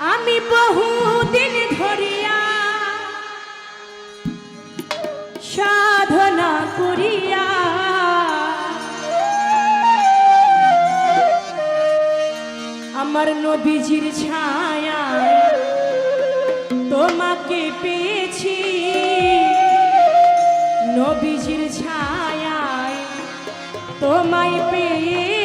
আমি বহুদিন ধরিয়া সাধনা করিয়া আমার নবীজির ছায়া তোমাকে পেয়েছি। নবীজির ছায়ায় তোমায় পেয়ে